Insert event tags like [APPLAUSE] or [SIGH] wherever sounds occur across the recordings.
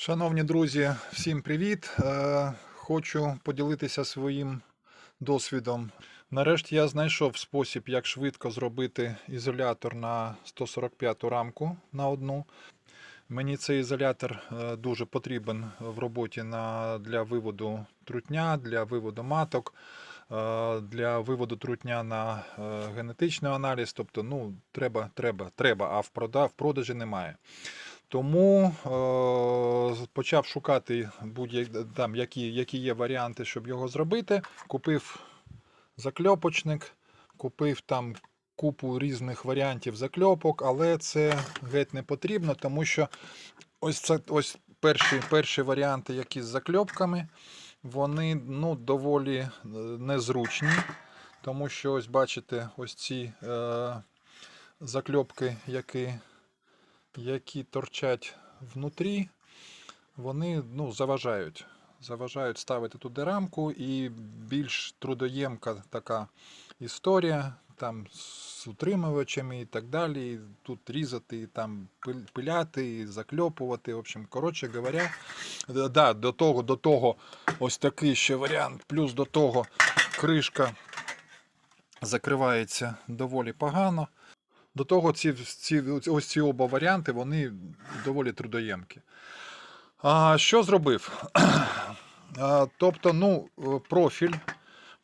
Шановні друзі, всім привіт! Е, Хочу поділитися своїм досвідом. Нарешті я знайшов спосіб, як швидко зробити ізолятор на 145 рамку на одну. Мені цей ізолятор е, дуже потрібен в роботі на, для виводу трутня, для виводу маток, е, для виводу трутня на генетичний аналіз. Тобто, ну, треба, треба, треба, а в продажі немає. Тому е, почав шукати будь там, які, які є варіанти, щоб його зробити. Купив закльопочник, купив там купу різних варіантів закльопок, але це геть не потрібно, тому що ось це ось перші, перші варіанти, які з закльопками, вони ну, доволі е, незручні. Тому що ось бачите, ось ці е, закльопки, які які торчать внутрі, вони ну, заважають. Заважають ставити туди рамку і більш трудоємка така історія, там з утримувачами і так далі. І Тут різати, і там пиляти, і закльопувати. В общем, коротше говоря, да, до того, до того ось такий ще варіант. Плюс до того кришка закривається доволі погано. До того ці, ці, ось ці оба варіанти вони доволі трудоємкі. А, що зробив? [CLEARS THROAT] А, тобто, ну, е, профіль.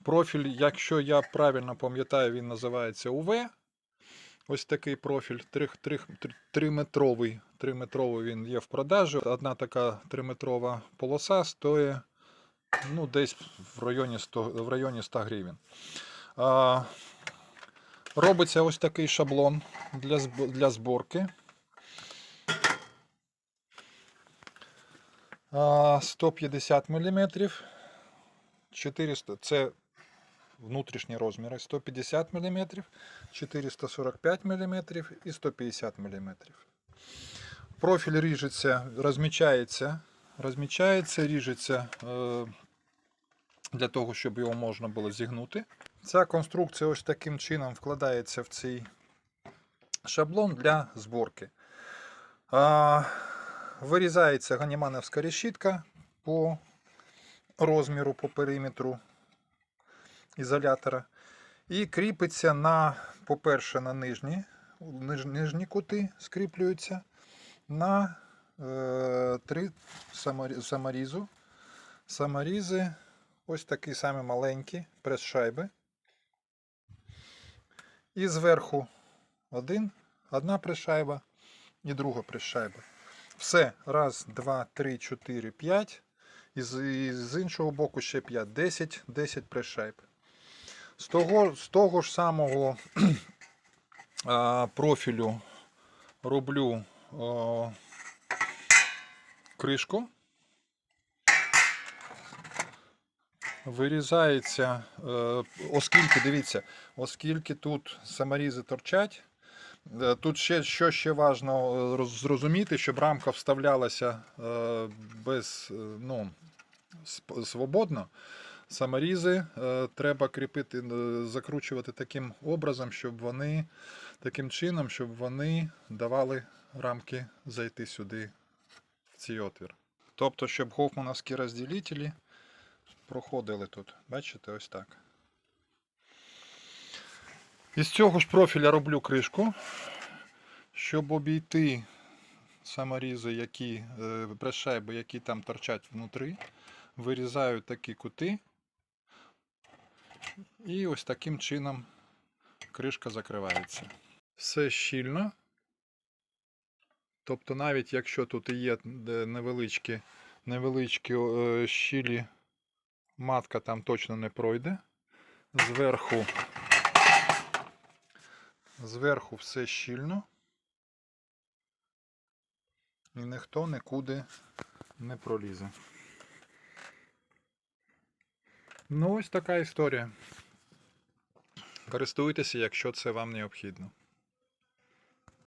Профіль, якщо я правильно пам'ятаю, він називається УВ. Ось такий профіль 3-метровий. 3-метровий він є в продажі. Одна така 3-метрова полоса стоїть ну, десь в районі 100, в районі 100 гривень. А, Робиться ось такий шаблон для, для зборки. А, 150 мм. 400 це внутрішні розміри. 150 мм, 445 мм і 150 мм. Профіль ріжеться, розмічається, розмічається, ріжеться е, для того, щоб його можна було зігнути. Ця конструкція ось таким чином вкладається в цей шаблон для зборки. Вирізається ганімановська решітка по розміру, по периметру ізолятора. І кріпиться на, по-перше, на нижні, ниж, нижні кути скріплюються на е, три саморізу. Саморізи ось такі самі маленькі прес-шайби. І зверху один, одна пришайба і друга пришайба. Все. Раз, два, три, чотири, п'ять. І з, іншого боку ще 5. 10, 10 пришайб. З того, з того ж самого [CLEARS THROAT] а, профілю роблю а, кришку. Вирізається, е, оскільки, дивіться, оскільки тут саморізи торчать, е, тут ще, що ще важливо зрозуміти, щоб рамка вставлялася е, без, е, ну, свободно. Саморізи е, треба кріпити, е, закручувати таким образом, щоб вони таким чином, щоб вони давали рамки зайти сюди, в цей отвір. Тобто, щоб гофмановські розділителі проходили тут. Бачите, ось так. Із цього ж профіля роблю кришку, щоб обійти саморізи, які, е, прес-шайби, які там торчать внутрі. Вирізаю такі кути. І ось таким чином кришка закривається. Все щільно. Тобто, навіть якщо тут і є невеличкі, невеличкі е, щілі матка там точно не пройде. Зверху, зверху все щільно. І ніхто нікуди не пролізе. Ну, ось така історія. Користуйтеся, якщо це вам необхідно.